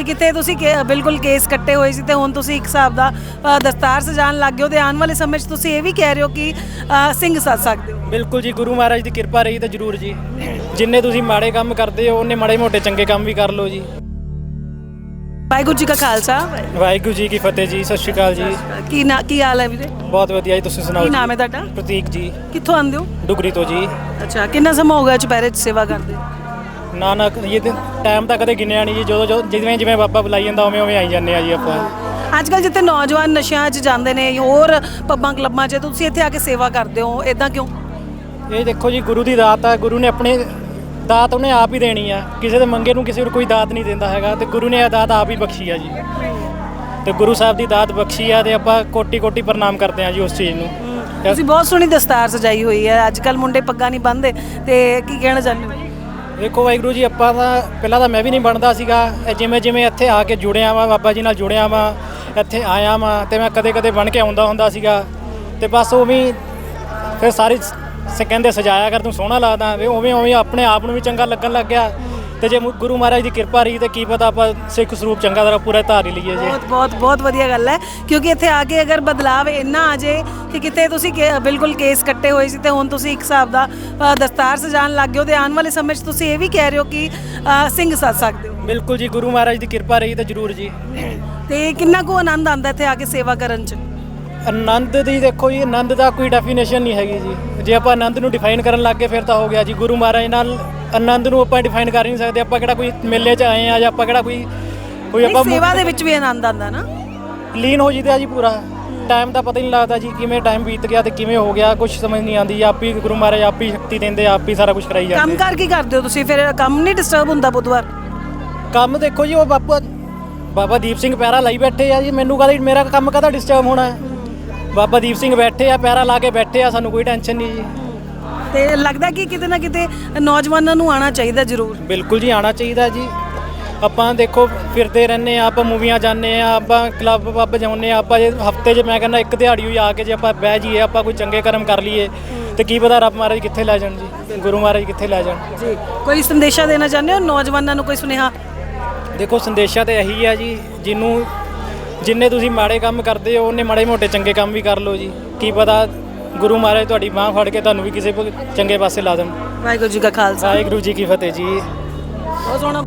ਕਿ ਕਿਤੇ ਤੁਸੀਂ ਕੇ- ਬਿਲਕੁਲ ਕੇਸ ਕੱਟੇ ਹੋਏ ਸੀ ਤੇ ਹੁਣ ਤੁਸੀਂ ਇੱਕ ਹਿਸਾਬ ਦਾ ਅ, ਦਸਤਾਰ ਸਜਾਣ ਲੱਗ ਗਏ ਹੋ ਤੇ ਆਉਣ ਵਾਲੇ ਸਮੇਂ 'ਚ ਤੁਸੀਂ ਇਹ ਵੀ ਕਹਿ ਰਹੇ ਹੋ ਕਿ ਅ, ਸਿੰਘ ਸੱਜ ਸਕਦੇ ਹੋ। ਬਿਲਕੁਲ ਜੀ ਗੁਰੂ ਮਹਾਰਾਜ ਦੀ ਕਿਰਪਾ ਰਹੀ ਤਾਂ ਜ਼ਰੂਰ ਜੀ। ਜਿੰਨੇ ਤੁਸੀਂ ਮਾੜੇ ਕੰਮ ਕਰਦੇ ਹੋ ਉਹਨੇ ਮਾੜੇ ਮੋਟੇ ਚੰਗੇ ਕੰਮ ਵੀ ਕਰ ਲਓ ਜੀ। ਵਾਹਿਗੁਰੂ ਜੀ ਕਾ ਖਾਲਸਾ। ਵਾਹਿਗੁਰੂ ਜੀ ਕੀ ਫਤਿਹ ਜੀ ਸਤਿ ਸ਼੍ਰੀ ਅਕਾਲ ਜੀ। ਕੀ ਨਾ ਕੀ ਹਾਲ ਹੈ ਵੀਰੇ? ਬਹੁਤ ਵਧੀਆ ਜੀ ਤੁਸੀਂ ਸੁਣਾਓ ਕੀ ਨਾਮ ਹੈ ਤੁਹਾਡਾ? ਪ੍ਰਤੀਕ ਜੀ। ਕਿੱਥੋਂ ਆਉਂਦੇ ਹੋ? ਡੁਗਰੀ ਤੋਂ ਜੀ। ਅੱਛਾ ਕਿੰਨਾ ਸਮਾਂ ਹੋ ਗਿਆ ਚੁਪਹਿਰੇ 'ਚ ਸੇਵਾ ਕਰਦੇ? ਨਾ ਨਾ ਇਹ ਟਾਈਮ ਤਾਂ ਕਦੇ ਗਿਣਿਆ ਨਹੀਂ ਜੀ ਜਦੋਂ ਜਿਵੇਂ ਜਿਵੇਂ ਬਾਬਾ ਬੁਲਾਈ ਜਾਂਦਾ ਉਵੇਂ ਉਵੇਂ ਆਈ ਜਾਂਦੇ ਆ ਜੀ ਆਪਾਂ। ਅੱਜ ਕੱਲ ਜਿੱਥੇ ਨੌਜਵਾਨ ਨਸ਼ਿਆਂ 'ਚ ਜਾਂਦੇ ਨੇ ਹੋਰ ਪੱਬਾਂ ਕਲੱਬਾਂ 'ਚ ਤੁਸੀਂ ਇੱਥੇ ਆ ਕੇ ਸੇਵਾ ਕਰਦੇ ਹੋ ਇਦਾਂ ਕਿਉਂ? ਇਹ ਦੇਖੋ ਜੀ ਗੁਰੂ ਦੀ ਦਾਤ ਆ ਗੁਰੂ ਨੇ ਆਪਣੇ ਦਾਤ ਉਹਨੇ ਆਪ ਹੀ ਦੇਣੀ ਆ। ਕਿਸੇ ਦੇ ਮੰਗੇ ਨੂੰ ਕਿਸੇ ਨੂੰ ਕੋਈ ਦਾਤ ਨਹੀਂ ਦਿੰਦਾ ਹੈਗਾ ਤੇ ਗੁਰੂ ਨੇ ਇਹ ਦਾਤ ਆਪ ਹੀ ਬਖਸ਼ੀ ਆ ਜੀ। ਤੇ ਗੁਰੂ ਸਾਹਿਬ ਦੀ ਦਾਤ ਬਖਸ਼ੀ ਆ ਤੇ ਆਪਾਂ ਕੋਟੀ ਕੋਟੀ ਪ੍ਰਣਾਮ ਕਰਦੇ ਆ ਜੀ ਉਸ ਚੀਜ਼ ਨੂੰ। ਤੁਸੀਂ ਬਹੁਤ ਸੋਹਣੀ ਦਸਤਾਰ ਸਜਾਈ ਹੋਈ ਹੈ ਅੱਜ ਕੱਲ ਮੁੰਡੇ ਪੱਗਾਂ ਨਹੀਂ ਬੰਨਦੇ ਤੇ ਕੀ ਕਹਿਣਾ ਚਾਹੁੰਦੇ ਵੇਖੋ ਵਾਹਿਗੁਰੂ ਜੀ, ਆਪਾਂ ਤਾਂ ਪਹਿਲਾਂ ਤਾਂ ਮੈਂ ਵੀ ਨਹੀਂ ਬਣਦਾ ਸੀਗਾ। ਇਹ ਜਿਵੇਂ ਜਿਵੇਂ ਇੱਥੇ ਆ ਕੇ ਜੁੜਿਆ ਵਾਂ, ਬਾਬਾ ਜੀ ਨਾਲ ਜੁੜਿਆ ਵਾਂ, ਇੱਥੇ ਆਇਆ ਵਾਂ ਤੇ ਮੈਂ ਕਦੇ ਕਦੇ ਬਣ ਕੇ ਆਉਂਦਾ ਹੁੰਦਾ ਸੀਗਾ। ਤੇ ਬਸ ਉਵੇਂ ਫਿਰ ਸਾਰੀ ਸ ਕਹਿੰਦੇ ਸਜਾਇਆ ਕਰ, ਤੂੰ ਸੋਹਣਾ ਲੱਗਦਾ। ਵੀ ਉਵੇਂ ਉਵੇਂ ਆਪਣੇ ਆਪ ਨੂੰ ਵੀ ਚੰਗਾ ਲੱਗਣ ਲੱਗ ਗਿਆ। ਤੇ ਜੇ ਮੁ- ਗੁਰੂ ਮਹਾਰਾਜ ਦੀ ਕਿਰਪਾ ਰਹੀ ਤੇ ਕੀ ਪਤਾ ਆਪਾਂ ਸਿੱਖ ਸਰੂਪ ਚੰਗਾ ਤਰ੍ਹਾਂ ਪੂਰਾ ਧਾਰ ਹੀ ਲਈਏ ਜੀ। ਬਹੁਤ ਬਹੁਤ ਬਹੁਤ ਵਧੀਆ ਗੱਲ ਹੈ ਕਿਉਂਕਿ ਇੱਥੇ ਆ ਕੇ ਅਗਰ ਬਦਲਾਵ ਇੰਨਾ ਆ ਜੇ ਕਿ ਕਿਤੇ ਤੁਸੀਂ ਕੇ- ਬਿਲਕੁਲ ਕੇਸ ਕੱਟੇ ਹੋਏ ਸੀ ਤੇ ਹੁਣ ਤੁਸੀਂ ਇੱਕ ਹਿਸਾਬ ਦਾ ਅ, ਦਸਤਾਰ ਸਜਾਣ ਲੱਗ ਗਏ ਹੋ ਤੇ ਆਉਣ ਵਾਲੇ ਸਮੇਂ 'ਚ ਤੁਸੀਂ ਇਹ ਵੀ ਕਹਿ ਰਹੇ ਹੋ ਕਿ ਅ, ਸਿੰਘ ਸੱਜ ਸਕਦੇ ਹੋ। ਬਿਲਕੁਲ ਜੀ ਗੁਰੂ ਮਹਾਰਾਜ ਦੀ ਕਿਰਪਾ ਰਹੀ ਤਾਂ ਜ਼ਰੂਰ ਜੀ। ਤੇ ਕਿੰਨਾ ਕੁ ਆਨੰਦ ਆਉਂਦਾ ਇੱਥੇ ਆ ਕੇ ਸੇਵਾ ਕਰਨ 'ਚ? ਆਨੰਦ ਦੀ ਦੇਖੋ ਜੀ ਆਨੰਦ ਦਾ ਕੋਈ ਡੈਫੀਨੇਸ਼ਨ ਨਹੀਂ ਹੈਗੀ ਜੀ। ਜੇ ਆਪਾਂ ਆਨੰਦ ਨੂੰ ਡਿਫਾਈਨ ਕਰਨ ਲੱਗ ਗਏ ਫਿਰ ਤਾਂ ਹੋ ਗਿਆ ਜੀ। ਗੁਰੂ ਮਹਾਰਾਜ ਨਾਲ ਆਨੰਦ ਨੂੰ ਆਪਾਂ ਡਿਫਾਈਨ ਕਰ ਨਹੀਂ ਸਕਦੇ ਆਪਾਂ ਕਿਹੜਾ ਕੋਈ ਮੇਲੇ 'ਚ ਆਏ ਆ ਜਾਂ ਆਪਾਂ ਕਿਹੜਾ ਕੋਈ ਕੋਈ ਆਪਾਂ ਸੇਵਾ ਦੇ ਵਿੱਚ ਵੀ ਆਨੰਦ ਆਉਂਦਾ ਨਾ। ਲੀਨ ਹੋ ਜੀਦਾ ਜੀ ਪੂਰਾ। ਟਾਈਮ ਦਾ ਪਤਾ ਹੀ ਨਹੀਂ ਲੱਗਦਾ ਜੀ ਕਿਵੇਂ ਟਾਈਮ ਬੀਤ ਗਿਆ ਤੇ ਕਿਵੇਂ ਹੋ ਗਿਆ ਕੁਝ ਸਮਝ ਨਹੀਂ ਆਉਂਦੀ ਆਪ ਹੀ ਗੁਰੂ ਮਹਾਰਾਜ ਆਪ ਹੀ ਸ਼ਕਤੀ ਦਿੰਦੇ ਆਪ ਹੀ ਸਾਰਾ ਕੁਝ ਕਰਾਈ ਕੰਮ ਜਾਂਦੇ ਕਰ ਕੀ ਕਰਦੇ ਹੋ ਤੁਸੀਂ ਫਿਰ ਕੰਮ ਨਹੀਂ ਡਿਸਟਰਬ ਹੁੰਦਾ ਬੁੱਧਵਾਰ? ਕੰਮ ਦੇਖੋ ਜੀ ਉਹ ਬਾਬਾ ਬਾਬਾ ਦੀਪ ਸਿੰਘ ਪੈਰਾ ਲਾਈ ਬੈਠੇ ਆ ਜੀ ਮੈਨੂੰ ਕਹਦਾ ਮੇਰਾ ਕੰਮ ਕਦਾ ਡਿਸਟਰਬ ਹੋਣਾ? ਹੈ? ਬਾਬਾ ਦੀਪ ਸਿੰਘ ਬੈਠੇ ਆ ਪੈਰਾ ਲਾ ਕੇ ਬੈਠੇ ਆ ਸਾਨੂੰ ਕੋਈ ਟੈਨਸ਼ਨ ਨਹੀਂ ਜੀ। ਤੇ ਲੱਗਦਾ ਕਿ ਕਿਤੇ ਨਾ ਕਿਤੇ ਨੌਜਵਾਨਾਂ ਨੂੰ ਆਉਣਾ ਚਾਹੀਦਾ ਜ਼ਰੂਰ। ਬਿਲਕੁਲ ਜੀ ਆਣਾ ਚਾਹੀਦਾ ਜੀ। ਆਪਾਂ ਦੇਖੋ ਫਿਰਦੇ ਰਹਿੰਦੇ ਆ ਆਪਾਂ ਮੂਵੀਆਂ ਜਾਂਦੇ ਆ ਆਪਾਂ ਕਲੱਬ ਪੱਬ ਜਾਂਦੇ ਆ ਆਪਾਂ ਜੇ ਹਫ਼ਤੇ 'ਚ ਮੈਂ ਕਹਿੰਦਾ ਇੱਕ ਦਿਹਾੜੀ ਹੋਈ ਆ ਕੇ ਜੇ ਆਪਾਂ ਬਹਿ ਜਾਈਏ ਆਪਾਂ ਕੋਈ ਚੰਗੇ ਕਰਮ ਕਰ ਲਈਏ ਤੇ ਕੀ ਪਤਾ ਰੱਬ ਮਹਾਰਾਜ ਕਿੱਥੇ ਲੈ ਜਾਣ ਜੀ ਗੁਰੂ ਮਹਾਰਾਜ ਕਿੱਥੇ ਲੈ ਜਾਣ। ਜੀ ਕੋਈ ਸੰਦੇਸ਼ਾ ਦੇਣਾ ਚਾਹੁੰਦੇ ਹੋ? ਨੌਜਵਾਨਾਂ ਨੂੰ ਕੋਈ ਸੁਨੇਹਾ? ਦੇਖੋ ਸੰਦੇਸ਼ਾ ਤੇ ਇਹੀ ਆ ਜੀ ਜਿਹਨੂੰ ਜਿੰਨੇ ਤੁਸੀਂ ਮਾੜੇ ਕੰਮ ਕਰਦੇ ਹੋ ਉਹਨੇ ਮਾੜੇ ਮੋਟੇ ਚੰਗੇ ਕੰਮ ਵੀ ਕਰ ਲਓ ਜੀ। ਕੀ ਪਤਾ ਗੁਰੂ ਮਹਾਰਾਜ ਤੁਹਾਡੀ ਬਾਹ ਫੜ ਕੇ ਤੁਹਾਨੂੰ ਵੀ ਕਿਸੇ ਚੰਗੇ ਪਾਸੇ ਲਾ ਦੇਣ। ਵਾਹਿਗੁਰੂ ਜੀ ਕਾ ਖਾਲਸਾ। ਵਾਹਿਗੁਰੂ ਜੀ ਕੀ ਫਤਿਹ ਜੀ। ਬਹੁਤ ਸੋਹਣਾ